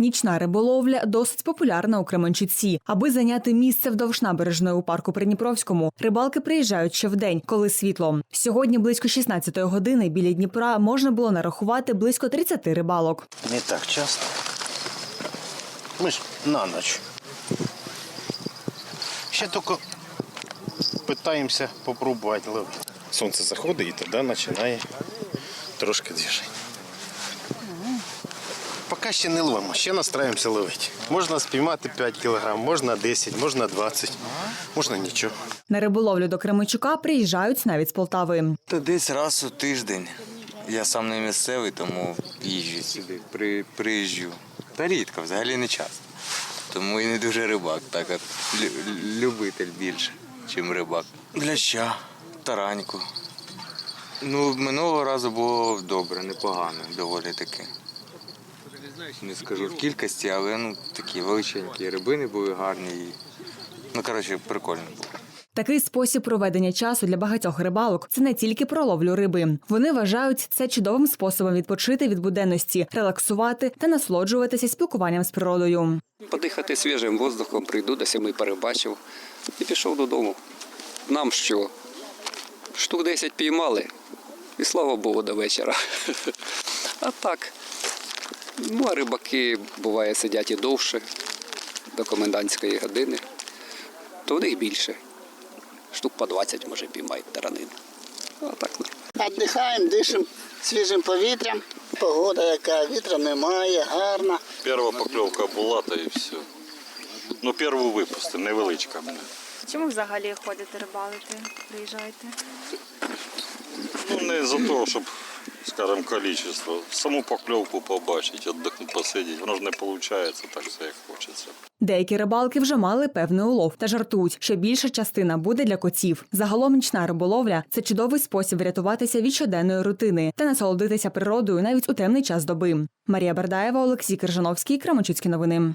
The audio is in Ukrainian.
Нічна риболовля досить популярна у Кременчуці. Аби зайняти місце вдовж набережної у парку Придніпровському, рибалки приїжджають ще вдень, коли світло. Сьогодні близько 16-ї години біля Дніпра можна було нарахувати близько 30 рибалок. Не так часто. Ми ж на ніч. Ще тільки питаємося попробувати ловити. Сонце заходить і тоді починає трошки движення. Поки ще не ловимо, ще настраємося ловити. Можна спіймати 5 кг, можна 10, можна 20, можна нічого. На риболовлю до Кременчука приїжджають навіть з Полтави. Та десь раз у тиждень. Я сам не місцевий, тому їжджу сюди, при, приїжджу. Та рідко, взагалі не часто. Тому і не дуже рибак, так от любитель більше, чим рибак. Ляща, тараньку. Ну, минулого разу було добре, непогано, доволі таки. Не скажу в кількості, але ну такі величенькі рибини були гарні. І... Ну, коротше, прикольно було. Такий спосіб проведення часу для багатьох рибалок це не тільки про ловлю риби. Вони вважають це чудовим способом відпочити від буденності, релаксувати та насолоджуватися спілкуванням з природою. подихати свіжим воздухом, прийду до семи перебачив і пішов додому. Нам що? Штук 10 піймали, і слава Богу, до вечора. А так. Ну, а рибаки буває сидять і довше, до комендантської години, то в них більше. Штук по 20 може піймають таранин. А так ну. Віддихаємо, дишимо свіжим повітрям. Погода яка, вітру немає, гарна. Перша покльовка була, та і все. Ну, перву випустив, невеличка мене. Чому взагалі ходите рибалити, приїжджаєте? Ну, не за того, щоб, скажімо, кількість. Саму покльовку побачити, віддихнути, посидіти. Воно ж не виходить так все, як хочеться. Деякі рибалки вже мали певний улов та жартують, що більша частина буде для котів. Загалом нічна риболовля це чудовий спосіб врятуватися від щоденної рутини та насолодитися природою навіть у темний час доби. Марія Бердаєва, Олексій Крижановський, Крамочуцькі новини.